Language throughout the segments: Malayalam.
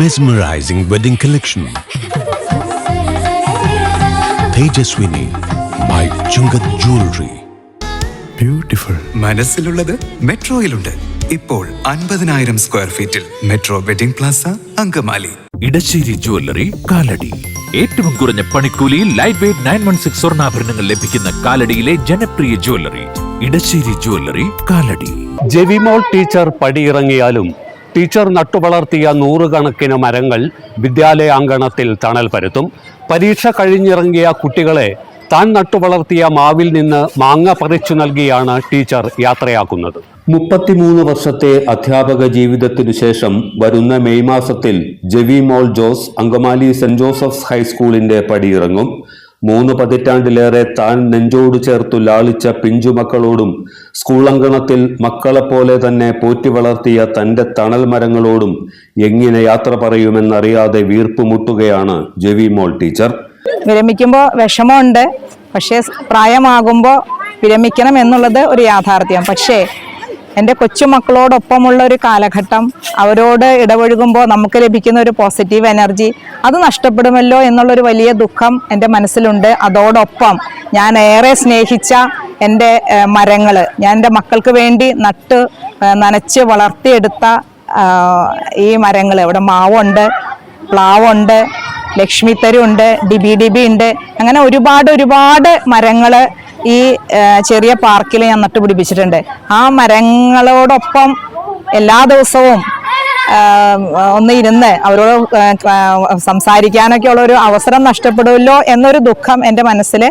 Mesmerizing wedding collection Tejaswini by Chungath jewellery beautiful മനസ്സിലുള്ളത് മെട്രോയിലുണ്ട്. ഇപ്പോൾ അൻപതിനായിരം സ്ക്വയർ ഫീറ്റിൽ metro wedding plaza Angamaly. Edassery jewellery Kalady. ഏറ്റവും കുറഞ്ഞ പണിക്കൂലിയിൽ light weight nine one six സ്വർണാഭരണങ്ങൾ ലഭിക്കുന്ന കാലടിയിലെ ജനപ്രിയ jewellery. Edassery jewellery Kalady. Jevimol teacher പടിയിറങ്ങിയാലും teacher നട്ടുവളർത്തിയ നൂറുകണക്കിന് മരങ്ങൾ വിദ്യാലയാങ്കണത്തിൽ തണൽ പരത്തും. പരീക്ഷ കഴിഞ്ഞിറങ്ങിയ കുട്ടികളെ താൻ നട്ടുവളർത്തിയ മാവിൽ നിന്ന് മാങ്ങ പറിച്ചു നൽകിയാണ് ടീച്ചർ യാത്രയാക്കുന്നത്. മുപ്പത്തിമൂന്ന് വർഷത്തെ അധ്യാപക ജീവിതത്തിനു ശേഷം വരുന്ന മെയ് മാസത്തിൽ ജെവിമോൾ ജോസ് അങ്കമാലി സെന്റ് ജോസഫ്സ് ഹൈസ്കൂളിന്റെ പടിയിറങ്ങും. മൂന്ന് പതിറ്റാണ്ടിലേറെ താൻ നെഞ്ചോട് ചേർത്തു ലാളിച്ച പിഞ്ചുമക്കളോടും സ്കൂൾ അങ്കണത്തിൽ മക്കളെപ്പോലെ തന്നെ പോറ്റി വളർത്തിയ തന്റെ തണൽ മരങ്ങളോടും എങ്ങനെ യാത്ര പറയുമെന്നറിയാതെ വീർപ്പുമുട്ടുകയാണ് ജെവിമോൾ ടീച്ചർ. വിരമിക്കുമ്പോൾ വിഷമമുണ്ട്. പക്ഷേ പ്രായമാകുമ്പോൾ വിരമിക്കണം എന്നുള്ളത് ഒരു യാഥാർത്ഥ്യം. പക്ഷേ എന്റെ കൊച്ചുമക്കളോടൊപ്പമുള്ള ഒരു കാലഘട്ടം. അവരോട് ഇടപഴകുമ്പോൾ നമുക്ക് ലഭിക്കുന്ന ഒരു പോസിറ്റീവ് എനർജി അത് നഷ്ടപ്പെടുമല്ലോ എന്നുള്ളൊരു വലിയ ദുഃഖം എന്റെ മനസ്സിലുണ്ട്. അതോടൊപ്പം ഞാൻ ഏറെ സ്നേഹിച്ച എന്റെ മരങ്ങൾ ഞാൻ എന്റെ മക്കൾക്ക് വേണ്ടി നട്ട് നനച്ച് വളർത്തിയെടുത്ത ഈ മരങ്ങൾ ഇവിടെ മാവുണ്ട് പ്ലാവുണ്ട് ലക്ഷ്മി തരുണ്ട് ഡിബി ഡിബി ഉണ്ട്. അങ്ങനെ ഒരുപാട് ഒരുപാട് മരങ്ങൾ ഈ ചെറിയ പാർക്കിൽ ഞാൻ നട്ടുപിടിപ്പിച്ചിട്ടുണ്ട് ആ മരങ്ങളോടൊപ്പം എല്ലാ ദിവസവും ഒന്ന് ഇരുന്ന് അവരോട് സംസാരിക്കാനൊക്കെ ഉള്ള ഒരു അവസരം നഷ്ടപ്പെടുമല്ലോ എന്നൊരു ദുഃഖം എന്റെ മനസ്സിൽ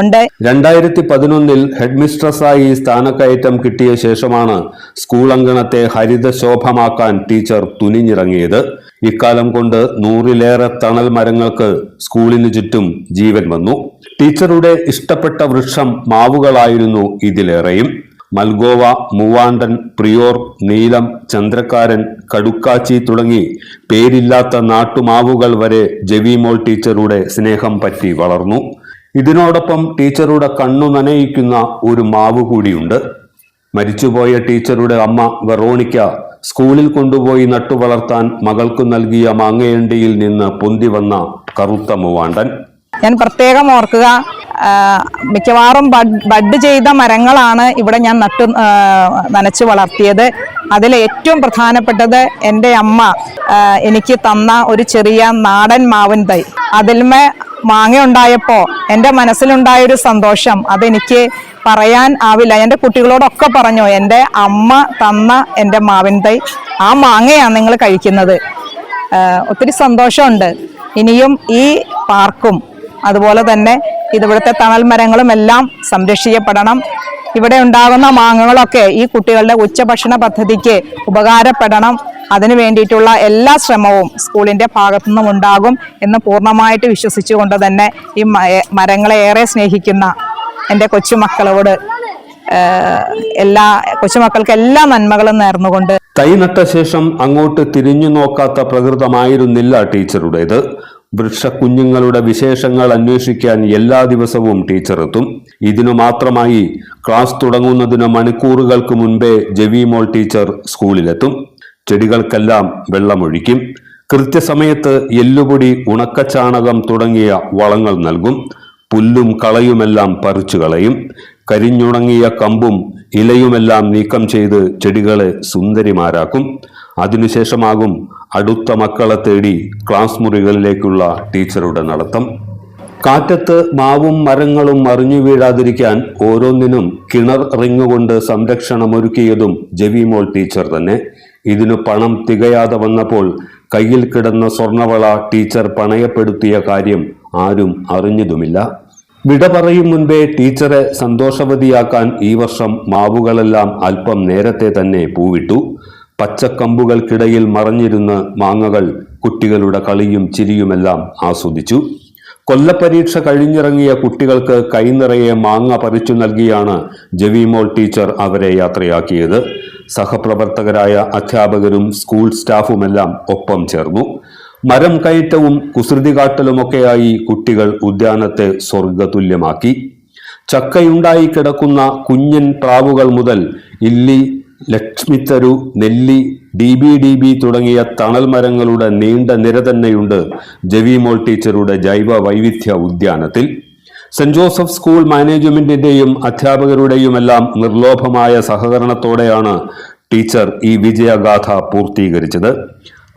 ഉണ്ട്. രണ്ടായിരത്തി പതിനൊന്നിൽ ഹെഡ് മിസ്ട്രസ്സായി സ്ഥാനക്കയറ്റം കിട്ടിയ ശേഷമാണ് സ്കൂൾ അങ്കണത്തെ ഹരിതശോഭമാക്കാൻ ടീച്ചർ തുനിഞ്ഞിറങ്ങിയത്. ഇക്കാലം കൊണ്ട് നൂറിലേറെ തണൽ മരങ്ങൾക്ക് സ്കൂളിന് ചുറ്റും ജീവൻ വന്നു. ടീച്ചറുടെ ഇഷ്ടപ്പെട്ട വൃക്ഷം മാവുകളായിരുന്നു ഇതിലേറെയും. മൽഗോവ മൂവാണ്ടൻ പ്രിയോർ നീലം ചന്ദ്രക്കാരൻ കടുക്കാച്ചി തുടങ്ങി പേരില്ലാത്ത നാട്ടുമാവുകൾ വരെ ജവിമോൾ ടീച്ചറുടെ സ്നേഹം പറ്റി വളർന്നു. ഇതിനോടൊപ്പം ടീച്ചറുടെ കണ്ണു നനയിക്കുന്ന ഒരു മാവ് കൂടിയുണ്ട് മരിച്ചുപോയ ടീച്ചറുടെ അമ്മ വെറോണിക്ക സ്കൂളിൽ കൊണ്ടുപോയി നട്ടുവളർത്താൻ മകൾക്കു നൽകിയ മാങ്ങയണ്ടിയിൽ നിന്ന് പൊന്തി വന്ന കറുത്ത മൂവാണ്ടൻ. ഞാൻ പ്രത്യേകം ഓർക്കുക മിക്കവാറും ബഡ് ചെയ്ത മരങ്ങളാണ് ഇവിടെ ഞാൻ നട്ടു നനച്ചു നനച്ച് വളർത്തിയത്. അതിൽ ഏറ്റവും പ്രധാനപ്പെട്ടത് എന്റെ അമ്മ എനിക്ക് തന്ന ഒരു ചെറിയ നാടൻ മാവൻ തൈ. അതിൽമേ മാങ്ങ ഉണ്ടായപ്പോൾ എന്റെ മനസ്സിലുണ്ടായൊരു സന്തോഷം. അതെനിക്ക് പറയാൻ ആവില്ല. എന്റെ കുട്ടികളോടൊക്കെ പറഞ്ഞു എന്റെ അമ്മ തന്ന എന്റെ മാവിൻ തൈ ആ മാങ്ങയാണ് നിങ്ങൾ കഴിക്കുന്നത്. ഒത്തിരി സന്തോഷമുണ്ട്. ഇനിയും ഈ പാർക്കും അതുപോലെ തന്നെ ഇതിവിടുത്തെ തണൽ മരങ്ങളും എല്ലാം സംരക്ഷിക്കപ്പെടണം. ഇവിടെ ഉണ്ടാകുന്ന മാങ്ങകളൊക്കെ ഈ കുട്ടികളുടെ ഉച്ചഭക്ഷണ പദ്ധതിക്ക് ഉപകാരപ്പെടണം. അതിനു വേണ്ടിയിട്ടുള്ള എല്ലാ ശ്രമവും സ്കൂളിന്റെ ഭാഗത്തു നിന്നും ഉണ്ടാകും എന്ന് പൂർണമായിട്ട് വിശ്വസിച്ചുകൊണ്ട് തന്നെ ഈ മരങ്ങളെ ഏറെ സ്നേഹിക്കുന്ന എന്റെ കൊച്ചുമക്കളോട് എല്ലാ കൊച്ചുമക്കൾക്ക് എല്ലാ നന്മകളും നേർന്നുകൊണ്ട് തൈ നട്ട ശേഷം അങ്ങോട്ട് തിരിഞ്ഞു നോക്കാത്ത പ്രകൃതമായിരുന്നില്ല ടീച്ചറുടേത്. വൃക്ഷക്കുഞ്ഞുങ്ങളുടെ വിശേഷങ്ങൾ അന്വേഷിക്കാൻ എല്ലാ ദിവസവും ടീച്ചർ എത്തും ഇതിനു മാത്രമായി ക്ലാസ് തുടങ്ങുന്നതിന് മണിക്കൂറുകൾക്ക് മുൻപേ ജെവിമോൾ ടീച്ചർ സ്കൂളിലെത്തും. ചെടികൾക്കെല്ലാം വെള്ളമൊഴിക്കും. കൃത്യസമയത്ത് എല്ലുപൊടി ഉണക്കച്ചാണകം തുടങ്ങിയ വളങ്ങൾ നൽകും. പുല്ലും കളയുമെല്ലാം പറിച്ചു കളയും. കരിഞ്ഞുണങ്ങിയ കമ്പും ഇലയുമെല്ലാം നീക്കം ചെയ്ത് ചെടികളെ സുന്ദരിമാരാക്കും. അതിനുശേഷമാകും അടുത്ത മക്കളെ തേടി ക്ലാസ് മുറികളിലേക്കുള്ള ടീച്ചറുടെ നടത്തം. കാറ്റത്ത് മാവും മരങ്ങളും മറിഞ്ഞു വീഴാതിരിക്കാൻ ഓരോന്നിനും കിണർ റിങ് കൊണ്ട് സംരക്ഷണമൊരുക്കിയതും ജവിമോൾ ടീച്ചർ തന്നെ. ഇതിനു പണം തികയാതെ വന്നപ്പോൾ കയ്യിൽ കിടന്ന സ്വർണവള ടീച്ചർ പണയപ്പെടുത്തിയ കാര്യം ആരും അറിഞ്ഞതുമില്ല. വിട പറയും മുൻപേ ടീച്ചറെ സന്തോഷവതിയാക്കാൻ ഈ വർഷം മാവുകളെല്ലാം അല്പം നേരത്തെ തന്നെ പൂവിട്ടു. പച്ചക്കമ്പുകൾക്കിടയിൽ മറഞ്ഞിരുന്ന് മാങ്ങകൾ കുട്ടികളുടെ കളിയും ചിരിയുമെല്ലാം ആസ്വദിച്ചു. കൊല്ലപ്പരീക്ഷ കഴിഞ്ഞിറങ്ങിയ കുട്ടികൾക്ക് കൈനിറയെ മാങ്ങ പറിച്ചു നൽകിയാണ് ജവിമോൾ ടീച്ചർ അവരെ യാത്രയാക്കിയത്. സഹപ്രവർത്തകരായ അധ്യാപകരും സ്കൂൾ സ്റ്റാഫുമെല്ലാം ഒപ്പം ചേർന്നു. മരം കയറ്റവും കുസൃതി കാട്ടലുമൊക്കെയായി കുട്ടികൾ ഉദ്യാനത്തെ സ്വർഗതുല്യമാക്കി ചക്കയുണ്ടായി കിടക്കുന്ന കുഞ്ഞൻ പ്രാവുകൾ മുതൽ ഇല്ലി ലക്ഷ്മിത്തരു നെല്ലി ഡി ബി ഡി ബി തുടങ്ങിയ തണൽ മരങ്ങളുടെ നീണ്ട നിര തന്നെയുണ്ട് ജവിമോൾ ടീച്ചറുടെ ജൈവ വൈവിധ്യ ഉദ്യാനത്തിൽ. സെന്റ് ജോസഫ് സ്കൂൾ മാനേജ്മെന്റിന്റെയും അധ്യാപകരുടെയുമെല്ലാം നിർലോഭമായ സഹകരണത്തോടെയാണ് ടീച്ചർ ഈ വിജയഗാഥ പൂർത്തീകരിച്ചത്.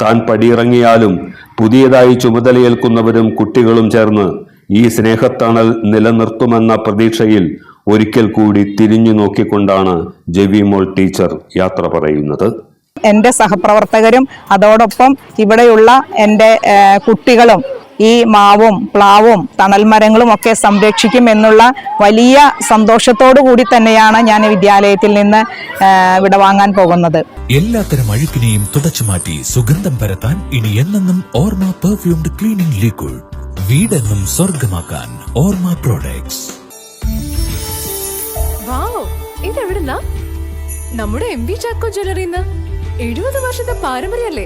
താൻ പടിയിറങ്ങിയാലും പുതിയതായി ചുമതലയേൽക്കുന്നവരും കുട്ടികളും ചേർന്ന് ഈ സ്നേഹത്തണൽ നിലനിർത്തുമെന്ന പ്രതീക്ഷയിൽ ഒരിക്കൽ കൂടി തിരിഞ്ഞു നോക്കിക്കൊണ്ടാണ് ജെവിമോൾ ടീച്ചർ യാത്ര പറയുന്നത്. എന്റെ സഹപ്രവർത്തകരും അതോടൊപ്പം ഇവിടെയുള്ള എന്റെ കുട്ടികളും ഈ മാവും പ്ലാവും തണൽ മരങ്ങളും ഒക്കെ സംരക്ഷിക്കും എന്നുള്ള വലിയ സന്തോഷത്തോടു കൂടി തന്നെയാണ് ഞാൻ വിദ്യാലയത്തിൽ നിന്ന് വിടവാങ്ങാൻ പോകുന്നത്. എല്ലാത്തരം അഴുക്കിനെയും തുടച്ചു മാറ്റി സുഗന്ധം പരത്താൻ ഇനി എന്നെന്നും ഓർമ്മ പെർഫ്യൂംഡ് ക്ലീനിംഗ് ലിക്വിഡ് വീടെന്നും സ്വർഗമാക്കാൻ ഓർമ്മ പ്രോഡക്ട്സ് വാവ് ഇതെവിടുന്നാ? നമ്മുടെ എം വി ചാക്കോ ജ്വല്ലറിന്ന് എഴുപത് വർഷത്തെ പാരമ്പര്യല്ലേ